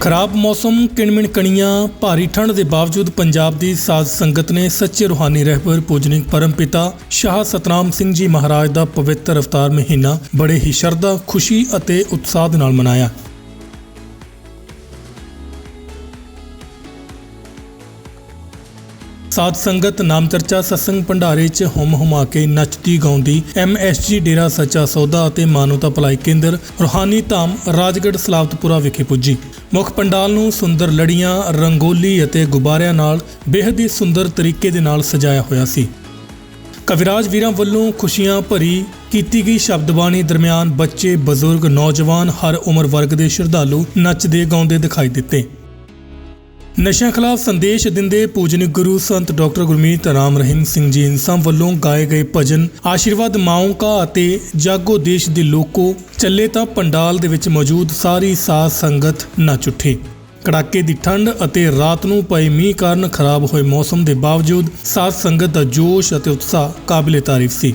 ਖਰਾਬ ਮੌਸਮ, ਕਿਣਮਿਣ ਕਣੀਆਂ, ਭਾਰੀ ਠੰਡ ਦੇ ਬਾਵਜੂਦ ਪੰਜਾਬ ਦੀ ਸਾਧ ਸੰਗਤ ਨੇ ਸੱਚੇ ਰੂਹਾਨੀ ਰਹਿਬਰ ਪੂਜਨੀਕ ਪਰਮਪਿਤਾ ਸ਼ਾਹ ਸਤਨਾਮ ਸਿੰਘ ਜੀ ਮਹਾਰਾਜ ਦਾ ਪਵਿੱਤਰ ਅਵਤਾਰ ਮਹੀਨਾ ਬੜੇ ਹੀ ਸ਼ਰਧਾ, ਖੁਸ਼ੀ ਅਤੇ ਉਤਸ਼ਾਹ ਦੇ ਨਾਲ ਮਨਾਇਆ। ਸਾਧ ਸੰਗਤ ਨਾਮ ਚਰਚਾ ਸਤਸੰਗ ਭੰਡਾਰੇ 'ਚ ਹੁਮ ਹੁਮਾ ਕੇ ਨੱਚਦੀ ਗਾਉਂਦੀ ਐਮਐਸਜੀ ਡੇਰਾ ਸੱਚਾ ਸੌਦਾ ਅਤੇ ਮਾਨਵਤਾ ਭਲਾਈ ਕੇਂਦਰ ਰੂਹਾਨੀ ਧਾਮ ਰਾਜਗੜ੍ਹ ਸਲਾਵਤਪੁਰਾ ਵਿਖੇ ਪੁੱਜੀ। ਮੁੱਖ ਪੰਡਾਲ ਨੂੰ ਸੁੰਦਰ ਲੜੀਆਂ, ਰੰਗੋਲੀ ਅਤੇ ਗੁਬਾਰਿਆਂ ਨਾਲ ਬੇਹੱਦ ਹੀ ਸੁੰਦਰ ਤਰੀਕੇ ਦੇ ਨਾਲ ਸਜਾਇਆ ਹੋਇਆ ਸੀ। ਕਵਿਰਾਜ ਵੀਰਾਂ ਵੱਲੋਂ ਖੁਸ਼ੀਆਂ ਭਰੀ ਕੀਤੀ ਗਈ ਸ਼ਬਦਬਾਣੀ ਦਰਮਿਆਨ ਬੱਚੇ, ਬਜ਼ੁਰਗ, ਨੌਜਵਾਨ ਹਰ ਉਮਰ ਵਰਗ ਦੇ ਸ਼ਰਧਾਲੂ ਨੱਚਦੇ, ਗਾਉਂਦੇ ਦਿਖਾਈ ਦਿੱਤੇ। ਨਸ਼ਿਆਂ ਖਿਲਾਫ ਸੰਦੇਸ਼ ਦਿੰਦੇ ਪੂਜਨਿਕ ਗੁਰੂ ਸੰਤ ਡਾਕਟਰ ਗੁਰਮੀਤ ਰਾਮ ਰਹੀਮ ਸਿੰਘ ਜੀ ਇਨਸਾਂ ਵੱਲੋਂ ਗਾਏ ਗਏ ਭਜਨ ਆਸ਼ੀਰਵਾਦ ਮਾਉਂ ਕਾ ਅਤੇ ਜਾਗੋ ਦੇਸ਼ ਦੇ ਲੋਕੋ, ਚੱਲੇ ਤਾਂ ਪੰਡਾਲ ਦੇ ਵਿੱਚ ਮੌਜੂਦ ਸਾਰੀ ਸਾਧ ਸੰਗਤ ਨੱਚ ਉੱਠੀ ਕੜਾਕੇ ਦੀ ਠੰਡ ਅਤੇ ਰਾਤ ਨੂੰ ਪਏ ਮੀਂਹ ਕਾਰਨ ਖਰਾਬ ਹੋਏ ਮੌਸਮ ਦੇ ਬਾਵਜੂਦ ਸਾਧ ਸੰਗਤ ਦਾ ਜੋਸ਼ ਅਤੇ ਉਤਸ਼ਾਹ ਕਾਬਿਲੇ ਤਾਰੀਫ ਸੀ।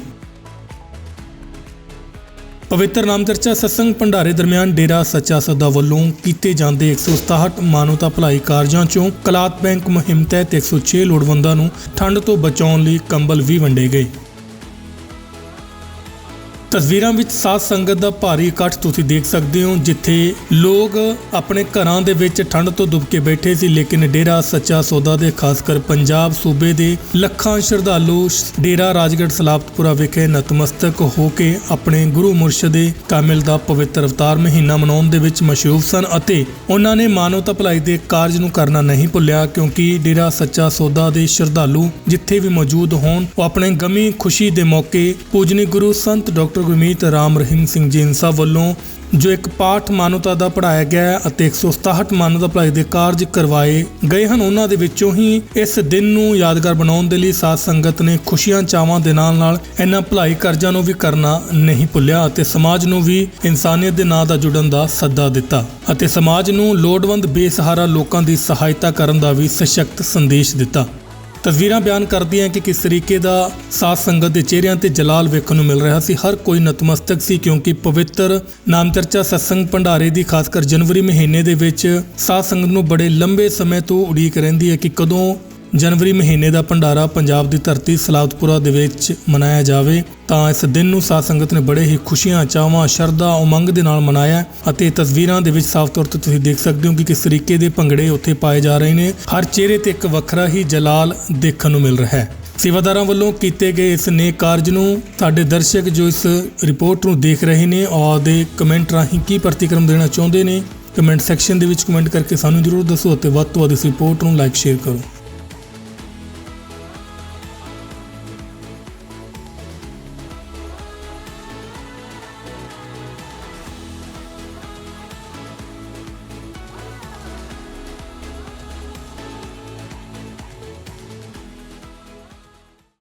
ਪਵਿੱਤਰ ਨਾਮ ਚਰਚਾ ਸਤਸੰਗ ਭੰਡਾਰੇ ਦਰਮਿਆਨ ਡੇਰਾ ਸੱਚਾ ਸੌਦਾ ਵੱਲੋਂ ਕੀਤੇ ਜਾਂਦੇ 167 ਮਾਨਵਤਾ ਭਲਾਈ ਕਾਰਜਾਂ ਚੋਂ ਕਲਾਤ ਬੈਂਕ ਮੁਹਿੰਮ ਤਹਿਤ 106 ਲੋੜਵੰਦਾਂ ਨੂੰ ਠੰਡ ਤੋਂ ਬਚਾਉਣ ਲਈ ਕੰਬਲ ਵੀ ਵੰਡੇ ਗਏ। ਤਸਵੀਰਾਂ ਵਿੱਚ ਸਾਧ ਸੰਗਤ ਦਾ ਭਾਰੀ ਇਕੱਠ ਤੁਸੀਂ ਦੇਖ ਸਕਦੇ ਹੋ, ਜਿੱਥੇ ਲੋਕ ਆਪਣੇ ਘਰਾਂ ਦੇ ਵਿੱਚ ਠੰਡ ਤੋਂ ਦੁੱਬ ਕੇ ਬੈਠੇ ਸੀ, ਲੇਕਿਨ ਡੇਰਾ ਸੱਚਾ ਸੌਦਾ ਦੇ, ਖਾਸ ਕਰ ਪੰਜਾਬ ਸੂਬੇ ਦੇ ਲੱਖਾਂ ਸ਼ਰਧਾਲੂ ਡੇਰਾ ਰਾਜਗੜ੍ਹ ਸਲਾਬਤਪੁਰਾ ਵਿਖੇ ਨਤਮਸਤਕ ਹੋ ਕੇ ਆਪਣੇ ਗੁਰੂ ਮੁਰਸ਼ਦੇ ਕਾਮਿਲ ਦਾ ਪਵਿੱਤਰ ਅਵਤਾਰ ਮਹੀਨਾ ਮਨਾਉਣ ਦੇ ਵਿੱਚ ਮਸ਼ਹੂਰ ਸਨ ਅਤੇ ਉਹਨਾਂ ਨੇ ਮਾਨਵਤਾ ਭਲਾਈ ਦੇ ਕਾਰਜ ਨੂੰ ਕਰਨਾ ਨਹੀਂ ਭੁੱਲਿਆ, ਕਿਉਂਕਿ ਡੇਰਾ ਸੱਚਾ ਸੌਦਾ ਦੇ ਸ਼ਰਧਾਲੂ ਜਿੱਥੇ ਵੀ ਮੌਜੂਦ ਹੋਣ, ਉਹ ਆਪਣੇ ਗਮੀ ਖੁਸ਼ੀ ਦੇ ਮੌਕੇ ਪੂਜਨੀ ਗੁਰੂ ਸੰਤ ਡਾਕਟਰ ਗੁਰਮੀਤ ਰਾਮ ਰਹੀਮ ਸਿੰਘ ਜੀ ਇਨਸਾ ਵੱਲੋਂ ਜੋ ਇੱਕ ਪਾਠ ਮਾਨਵਤਾ ਦਾ ਪੜਾਇਆ ਗਿਆ ਹੈ ਅਤੇ 167 ਮਾਨਵਤਾ ਭਲਾਈ ਦੇ ਕਾਰਜ ਕਰਵਾਏ ਗਏ ਹਨ, ਉਹਨਾਂ ਦੇ ਵਿੱਚੋਂ ਹੀ ਇਸ ਦਿਨ ਨੂੰ ਯਾਦਗਾਰ ਬਣਾਉਣ ਦੇ ਲਈ ਸਾਧ ਸੰਗਤ ਨੇ ਖੁਸ਼ੀਆਂ ਚਾਵਾਂ ਦੇ ਨਾਲ ਨਾਲ ਇਹਨਾਂ ਭਲਾਈ ਕਾਰਜਾਂ ਨੂੰ ਵੀ ਕਰਨਾ ਨਹੀਂ ਭੁੱਲਿਆ ਅਤੇ ਸਮਾਜ ਨੂੰ ਵੀ ਇਨਸਾਨੀਅਤ ਦੇ ਨਾਂ ਦਾ ਜੁੜਨ ਦਾ ਸੱਦਾ ਦਿੱਤਾ ਅਤੇ ਸਮਾਜ ਨੂੰ ਲੋੜਵੰਦ ਬੇਸਹਾਰਾ ਲੋਕਾਂ ਦੀ ਸਹਾਇਤਾ ਕਰਨ ਦਾ ਵੀ ਸਸ਼ਕਤ ਸੰਦੇਸ਼ ਦਿੱਤਾ। ਤਸਵੀਰਾਂ ਬਿਆਨ ਕਰਦੀਆਂ ਕਿ ਕਿਸ ਤਰੀਕੇ ਦਾ ਸਾਥ ਸੰਗਤ ਦੇ ਚਿਹਰਿਆਂ ਤੇ ਜਲਾਲ ਵੇਖਣ ਨੂੰ ਮਿਲ ਰਿਹਾ ਸੀ। ਹਰ ਕੋਈ ਨਤਮਸਤਕ ਸੀ ਕਿਉਂਕਿ ਪਵਿੱਤਰ ਨਾਮਚਰਚਾ ਸਤਸੰਗ ਭੰਡਾਰੇ ਦੀ ਖਾਸ ਕਰ ਜਨਵਰੀ ਮਹੀਨੇ ਦੇ ਵਿੱਚ ਸਾਥ ਸੰਗਤ ਨੂੰ ਬੜੇ ਲੰਬੇ ਸਮੇਂ ਤੋਂ ਉਡੀਕ ਰਹਿੰਦੀ ਹੈ ਕਿ ਕਦੋਂ ਜਨਵਰੀ ਮਹੀਨੇ ਦਾ ਭੰਡਾਰਾ ਪੰਜਾਬ ਦੀ ਧਰਤੀ ਸਲਾਦਪੁਰਾ ਦੇ ਵਿੱਚ ਮਨਾਇਆ ਜਾਵੇ, ਤਾਂ ਇਸ ਦਿਨ ਨੂੰ ਸਾਧ ਸੰਗਤ ਨੇ ਬੜੇ ਹੀ ਖੁਸ਼ੀਆਂ, ਚਾਵਾਂ, ਸ਼ਰਧਾ, ਉਮੰਗ ਦੇ ਨਾਲ ਮਨਾਇਆ ਅਤੇ ਤਸਵੀਰਾਂ ਦੇ ਵਿੱਚ ਸਾਫ਼ ਤੌਰ ਤੇ ਤੁਸੀਂ ਦੇਖ ਸਕਦੇ ਹੋ ਕਿ ਕਿਸ ਤਰੀਕੇ ਦੇ ਭੰਗੜੇ ਉੱਥੇ ਪਾਏ ਜਾ ਰਹੇ ਨੇ। ਹਰ ਚਿਹਰੇ ਤੇ ਇੱਕ ਵੱਖਰਾ ਹੀ ਜਲਾਲ ਦੇਖਣ ਨੂੰ ਮਿਲ ਰਿਹਾ ਹੈ। ਸੇਵਾਦਾਰਾਂ ਵੱਲੋਂ ਕੀਤੇ ਗਏ ਇਸ ਨੇਕ ਕਾਰਜ ਨੂੰ ਸਾਡੇ ਦਰਸ਼ਕ ਜੋ ਇਸ ਰਿਪੋਰਟ ਨੂੰ ਦੇਖ ਰਹੇ ਨੇ ਔਰ ਦੇ ਕਮੈਂਟ ਰਾਹੀਂ ਕੀ ਪ੍ਰਤੀਕਰਮ ਦੇਣਾ ਚਾਹੁੰਦੇ ਨੇ? ਕਮੈਂਟ ਸੈਕਸ਼ਨ ਦੇ ਵਿੱਚ ਕਮੈਂਟ ਕਰਕੇ ਸਾਨੂੰ ਜਰੂਰ ਦੱਸੋ ਅਤੇ ਵੱਧ ਤੋਂ ਵੱਧ ਇਸ ਰਿਪੋਰਟ ਨੂੰ ਲਾਈਕ, ਸ਼ੇਅਰ ਕਰੋ।